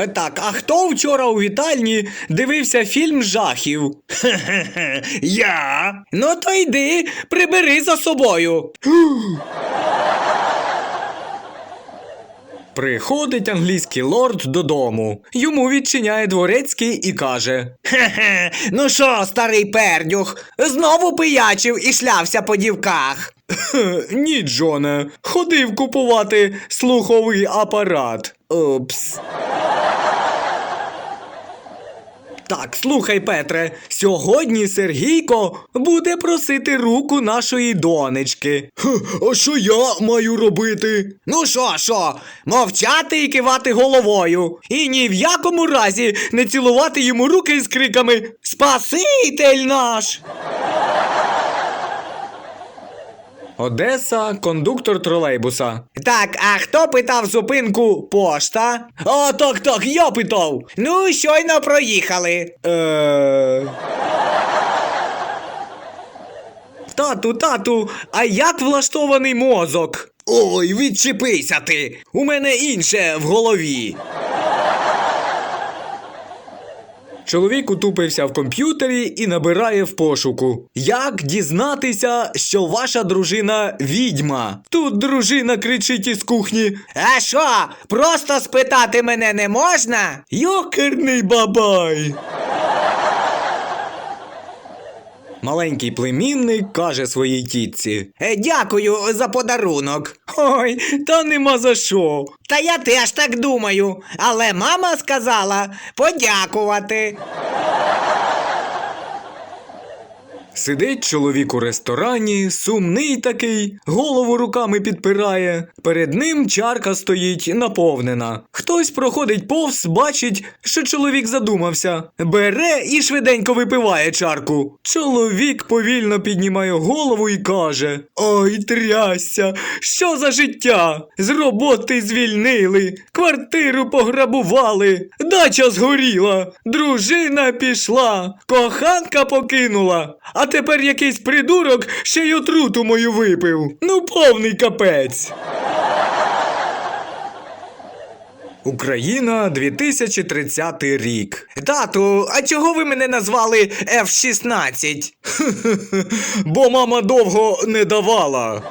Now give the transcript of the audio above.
Е, Так, а хто вчора у вітальні дивився фільм жахів? Хе-хе-хе, я. Ну то йди, прибери за собою. Приходить англійський лорд додому. Йому відчиняє дворецький і каже: Хе-хе, ну що, старий пердюх, знову пиячив і шлявся по дівках. Ні, Джоне, ходив купувати слуховий апарат. Упс. Так, слухай, Петре, сьогодні Сергійко буде просити руку нашої донечки. А що я маю робити? Ну що, що, мовчати і кивати головою. І ні в якому разі не цілувати йому руки з криками Спаситель наш. Одеса, кондуктор тролейбуса. Так, а хто питав зупинку пошта? А, так, так, я питав. Ну, щойно проїхали. Е... Тату, тату, а як влаштований мозок? Ой, відчепися ти. У мене інше в голові. Чоловік утупився в комп'ютері і набирає в пошуку. Як дізнатися, що ваша дружина відьма? Тут дружина кричить із кухні. А що, просто спитати мене не можна? Йокерний бабай. Маленький племінник каже своїй тітці. Е, Дякую за подарунок. Ой, та нема за що. Та я теж так думаю, але мама сказала подякувати. Сидить чоловік у ресторані, сумний такий, голову руками підпирає. Перед ним чарка стоїть наповнена. Хтось проходить повз, бачить, що чоловік задумався. Бере і швиденько випиває чарку. Чоловік повільно піднімає голову і каже: Ой, трясся, що за життя? З роботи звільнили, квартиру пограбували, дача згоріла, дружина пішла, коханка покинула. А тепер якийсь придурок ще й отруту мою випив. Ну, повний капець. Україна 2030 рік. Тату, а чого ви мене назвали F-16? Бо мама довго не давала.